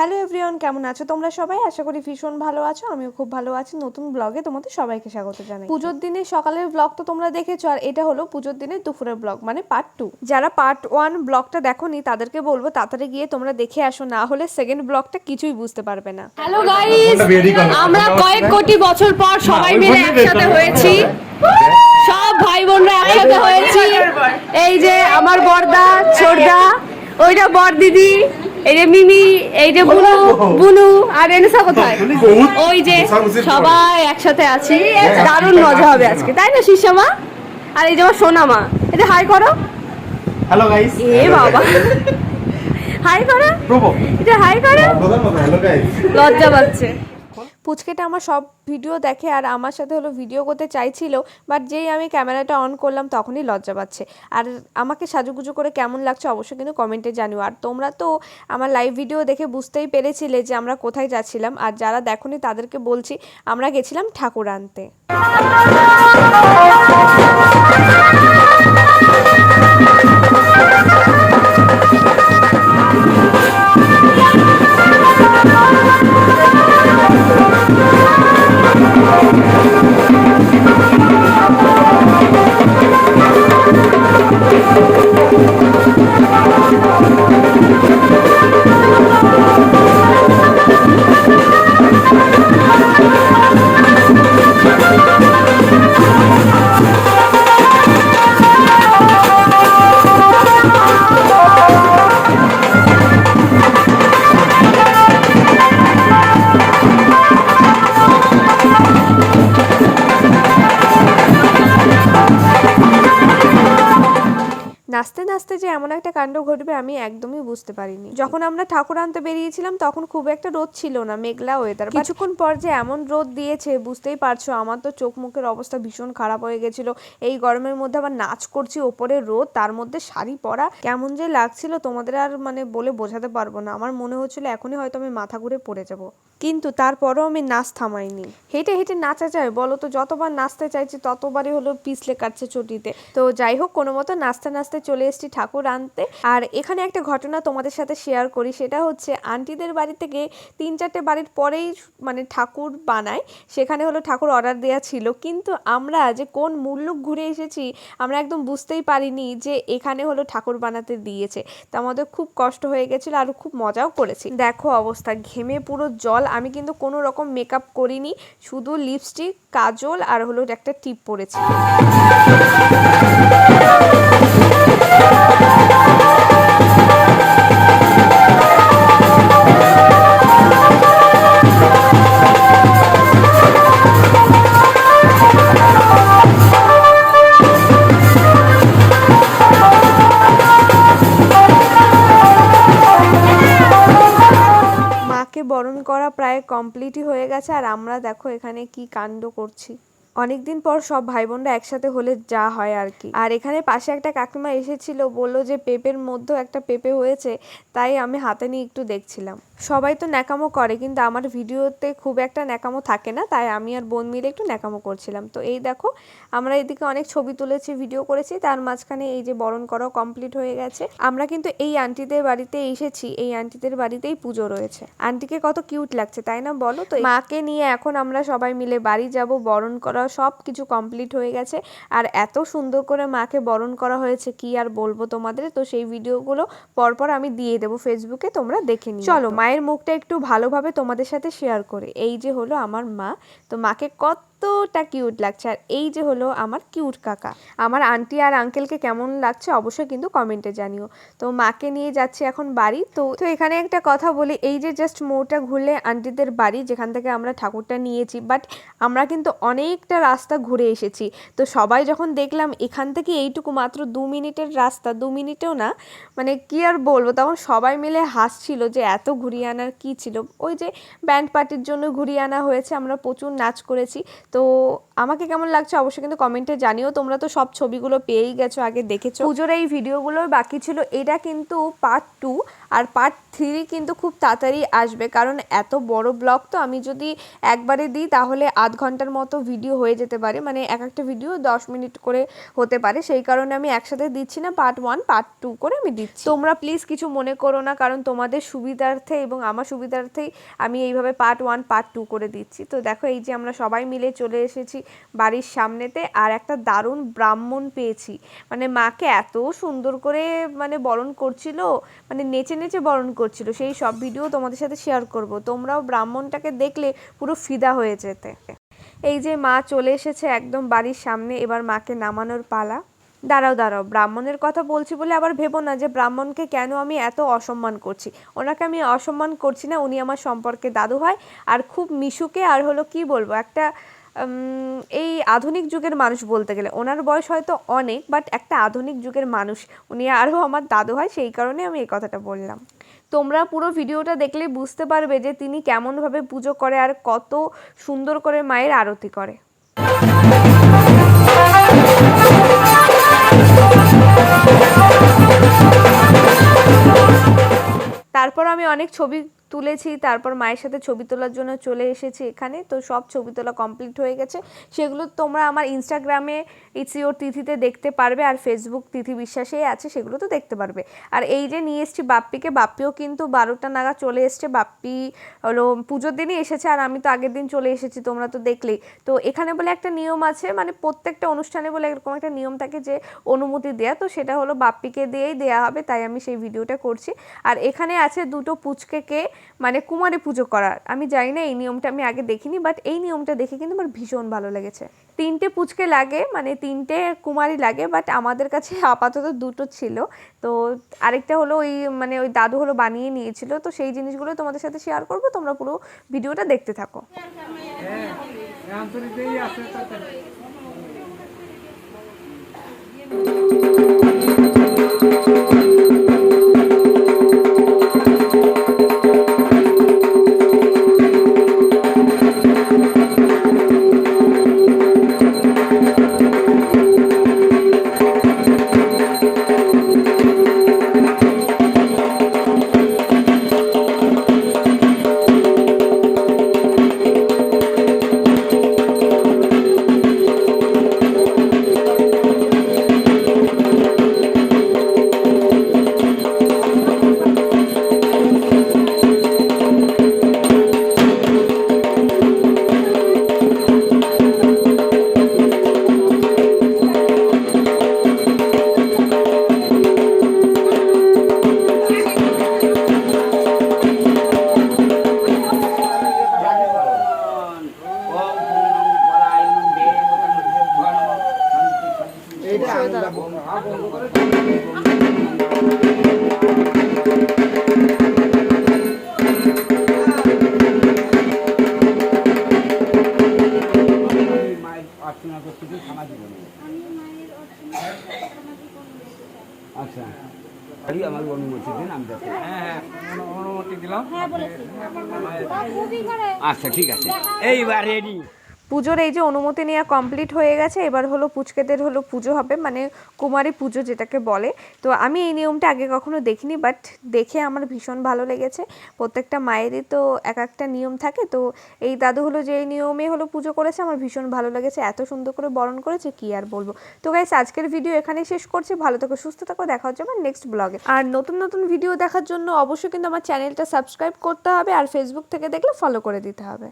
Hello everyone কেমন আছো তোমরা সবাই? আশা করি ভীষণ ভালো আছো। আমিও খুব ভালো আছি। নতুন ব্লগে তোমাদের সবাইকে স্বাগত জানাই। পুজোর দিনে সকালের ব্লগ তো তোমরা দেখেছ আর এটা হলো পুজোর দিনে দুপুরের ব্লগ মানে পার্ট টু যারা পার্ট ওয়ান ব্লগটা দেখোনি তাদেরকে বলব তাড়াতাড়ি গিয়ে তোমরা দেখে আসো না হলে সেকেন্ড ব্লগটা কিছুই বুঝতে পারবে না। হ্যালো গাইস আমরা কয়েক কোটি বছর পর সবাই মিলে একসাথে হয়েছি। সব ভাই বোনরা একসাথে হয়েছি। এই যে আমার বড়দা ছোটদা ওইটা বড় দিদি। এই যে মিমি এই যে বুনু বুনু আর এনেসা কোথায়? ওই যে সবাই একসাথে আছি। দারুণ মজা হবে আজকে তাই না আর এই যে আমার সোনা মা। এটা হাই করো। হ্যালো গাইস এ বাবা। হাই করো। এটা হাই করো। লজ্জা পাচ্ছে। পুচকেটা আমার সব ভিডিও দেখে আর আমার সাথে হলো ভিডিও করতে চাইছিল বাট যেই আমি ক্যামেরাটা অন করলাম তখনই লজ্জা পাচ্ছে। আর আমাকে সাজুগুজু করে কেমন লাগছে অবশ্যই কিন্তু কমেন্টে জানিও। আর তোমরা তো আমার লাইভ ভিডিও দেখে বুঝতেই পেরেছিলে যে আমরা কোথায় যাচ্ছিলাম, আর যারা দেখোনি তাদেরকে বলছি আমরা গেছিলাম ঠাকুর আনতে। নাচতে নাচতে যে এমন একটা কাণ্ড ঘটবে আমি একদমই বুঝতে পারিনি। যখন আমরা ঠাকুর আনতে বেরিয়েছিলাম, তখন খুব একটা রোদ ছিল না, মেঘলা ওয়েদার কিছুক্ষণ পর যে এমন রোদ দিয়েছে, বুঝতেই পারছ, আমার তো চোখ মুখের অবস্থা ভীষণ খারাপ হয়ে গেছিল। এই গরমের মধ্যে আবার নাচ করছি ওপরে রোদ, তার মধ্যে শাড়ি পরা। কেমন যে লাগছিল, তোমাদের আর মানে বলে বোঝাতে পারব না। আমার মনে হচ্ছিল এখনই হয়তো আমি মাথা ঘুরে পড়ে যাব। কিন্তু তারপরেও আমি নাচ থামাইনি। হেঁটে হেঁটে নাচা যায় বলো তো যতবার নাচতে চাইছি ততবারই হলো পিছলে কাটছে চটিতে। তো যাই হোক, কোনো মতো নাচতে নাচতে চলে এসেছি ঠাকুর আনতে। আর এখানে একটা ঘটনা তোমাদের সাথে শেয়ার করি, সেটা হচ্ছে আন্টিদের বাড়ি থেকে তিন চারটে বাড়ির পরেই মানে ঠাকুর বানায়, সেখানে হলো ঠাকুর অর্ডার দেওয়া ছিল। কিন্তু আমরা যে কোন মুল্লুক ঘুরে এসেছি, আমরা একদম বুঝতেই পারিনি যে এখানে হলো ঠাকুর বানাতে দিয়েছে। তা আমাদের খুব কষ্ট হয়ে গেছিল আর খুব মজাও করেছি। দেখো অবস্থা, ঘেমে পুরো জল আমি কিন্তু কোনো রকম মেকআপ করিনি শুধু লিপস্টিক কাজল আর হলো একটা টিপ পরেছি। কমপ্লিটই হয়ে গেছে আর আমরা দেখো এখানে কি কাণ্ড করছি। অনেকদিন পর সব ভাই বোনরা একসাথে হলে যা হয় আর কি। আর এখানে পাশে একটা কাকিমা এসেছিল, বলল যে পেঁপের মধ্যেও একটা পেঁপে হয়েছে, তাই আমি হাতে নিয়ে একটু দেখছিলাম। সবাই তো ন্যাকামো করে, কিন্তু আমার ভিডিওতে খুব একটা ন্যাকামো থাকে না, তাই আমি আর বোন মিলে একটু ন্যাকামো করছিলাম। তো এই দেখো, আমরা এদিকে অনেক ছবি তুলেছি, ভিডিও করেছি, তার মাঝখানে এই যে বরণ করাও কমপ্লিট হয়ে গেছে। আমরা কিন্তু এই আন্টিদের বাড়িতে এসেছি, এই আন্টিদের বাড়িতেই পুজো রয়েছে। আন্টিকে কত কিউট লাগছে, তাই না বলো? তো মাকে নিয়ে এখন আমরা সবাই মিলে বাড়ি যাব, বরণ করা সব কিছু কমপ্লিট হয়ে গেছে। আর এত সুন্দর করে মাকে বরণ করা হয়েছে, কি আর বলব তোমাদের? তো সেই ভিডিওগুলো পরপর আমি দিয়ে দেবো ফেসবুকে তোমরা দেখে নিও। চলো, মায়ের মুখটা একটু ভালোভাবে তোমাদের সাথে শেয়ার করে। এই যে হলো আমার মা তো মাকে কতটা কিউট লাগছে। আর এই যে হলো আমার কিউট কাকা। আমার আন্টি আর আঙ্কেলকে কেমন লাগছে অবশ্যই কিন্তু কমেন্টে জানিও। তো মাকে নিয়ে যাচ্ছি এখন বাড়ি। তো তো এখানে একটা কথা বলি, এই যে জাস্ট মোড়টা ঘুরলে আন্টিদের বাড়ি, যেখান থেকে আমরা ঠাকুরটা নিয়েছি বাট আমরা কিন্তু অনেকটা রাস্তা ঘুরে এসেছি। তো সবাই যখন দেখলাম, এখান থেকে এইটুকু মাত্র দু মিনিটের রাস্তা, দু মিনিটেও না মানে কি আর বলব, তখন সবাই মিলে হাসছিল যে এত ঘুরিয়ে আনার কি ছিল। ওই যে ব্যান্ড পার্টির জন্য ঘুরিয়ে আনা হয়েছে, আমরা প্রচুর নাচ করেছি। তো আমাকে কেমন লাগছে অবশ্যই কিন্তু কমেন্টে জানিও। তোমরা তো সব ছবিগুলো পেয়েই গেছো, আগে দেখেছ। পুজোর এই ভিডিওগুলো বাকি ছিল। এটা কিন্তু পার্ট টু আর পার্ট থ্রি কিন্তু খুব তাড়াতাড়ি আসবে। কারণ এত বড় ব্লগ তো আমি যদি একবারে দিই তাহলে আধ ঘণ্টার মতো ভিডিও হয়ে যেতে পারে। মানে এক একটা ভিডিও দশ মিনিট করে হতে পারে। সেই কারণে আমি একসাথে দিচ্ছি না। পার্ট ওয়ান পার্ট টু করে আমি দিচ্ছি। তোমরা প্লিজ কিছু মনে করো না, কারণ তোমাদের সুবিধার্থে এবং আমার সুবিধার্থেই আমি এইভাবে পার্ট ওয়ান পার্ট টু করে দিচ্ছি। তো দেখো, এই যে আমরা সবাই মিলে চলে এসেছি বাড়ির সামনেতে আর একটা দারুণ ব্রাহ্মণ পেয়েছি। মানে মাকে এত সুন্দর করে মানে বরণ করছিল মানে নেচে নেচে বরণ করছিল, সেই সব ভিডিও তোমাদের সাথে শেয়ার করব। তোমরাও ব্রাহ্মণটাকে দেখলে পুরো ফিদা হয়ে যেতে। এই যে মা চলে এসেছে একদম বাড়ির সামনে, এবার মাকে নামানোর পালা। দাঁড়াও দাঁড়াও, ব্রাহ্মণের কথা বলছি বলে আবার ভেবো না যে ব্রাহ্মণকে কেন আমি এত অসম্মান করছি। ওনাকে আমি অসম্মান করছি না, উনি আমার সম্পর্কে দাদু হয় আর খুব মিশুকে, আর হলো কি বলব, একটা এই আধুনিক যুগের মানুষ বলতে গেলে, ওনার বয়স হয়তো অনেক বাট একটা আধুনিক যুগের মানুষ। উনি আরও আমার দাদু হয়, সেই কারণে আমি এই কথাটা বললাম। তোমরা পুরো ভিডিওটা দেখলে বুঝতে পারবে যে তিনি কেমনভাবে পুজো করে আর কত সুন্দর করে মায়ের আরতি করে। তারপর আমি অনেক ছবি তুলেছি, তারপর মায়ের সাথে ছবি তোলার জন্য চলে এসেছি এখানে। তো সব ছবি তোলা কমপ্লিট হয়ে গেছে। সেগুলো তোমরা আমার ইনস্টাগ্রামে ইটস ইওর তিথিতে দেখতে পারবে আর ফেসবুক তিথি বিশ্বাসে আছে, সেগুলো তো দেখতে পারবে। আর এই যে নিয়ে এসেছি বাপ্পিকে, বাপ্পিও কিন্তু বারোটা নাগাদ চলে এসছে। বাপ্পি হলো পুজোর দিনই এসেছে আর আমি তো আগের দিন চলে এসেছি, তোমরা তো দেখলেই। তো এখানে বলে একটা নিয়ম আছে মানে প্রত্যেকটা অনুষ্ঠানে বলে এরকম একটা নিয়ম থাকে যে অনুমতি দেয়া। তো সেটা হলো বাপ্পিকে দিয়েই দেয়া হবে, তাই আমি সেই ভিডিওটা করছি। আর এখানে আছে দুটো পুচকেকে মানে কুমারে পুজো করার। আমি জানি না এই নিয়মটা আমি আগে দেখিনি বাট এই নিয়মটা দেখে কিন্তু আমার ভীষণ ভালো লেগেছে। তিনটে পুচকে লাগে মানে তিনটে কুমারী লাগে বাট আমাদের কাছে আপাতত দুটো ছিল। তো আরেকটা হলো ওই মানে ওই দাদু হলো বানিয়ে নিয়েছিল, তো সেই জিনিসগুলো তোমাদের সাথে শেয়ার করব, তোমরা পুরো ভিডিওটা দেখতে থাকো। আচ্ছা ঠিক আছে। এইবার রেডি পুজোর এই যে অনুমতি নেওয়া কমপ্লিট হয়ে গেছে, এবার হলো পুচকেদের হলো পুজো হবে মানে কুমারী পুজো যেটাকে বলে। তো আমি এই নিয়মটা আগে কখনো দেখিনি বাট দেখে আমার ভীষণ ভালো লেগেছে। প্রত্যেকটা মায়েরই তো এক একটা নিয়ম থাকে, তো এই দাদু হলো যে নিয়মে হলো পুজো করেছে, আমার ভীষণ ভালো লেগেছে। এত সুন্দর করে বরণ করেছে, কি আর বলব। তো গাইস আজকের ভিডিও এখানেই শেষ করছি। ভালো থাকো, সুস্থ থাকো, দেখা হচ্ছে আমার নেক্সট ব্লগে আর নতুন নতুন ভিডিও দেখার জন্য অবশ্যই কিন্তু আমার চ্যানেলটা সাবস্ক্রাইব করতে হবে, আর ফেসবুক থেকে দেখলে ফলো করে দিতে হবে।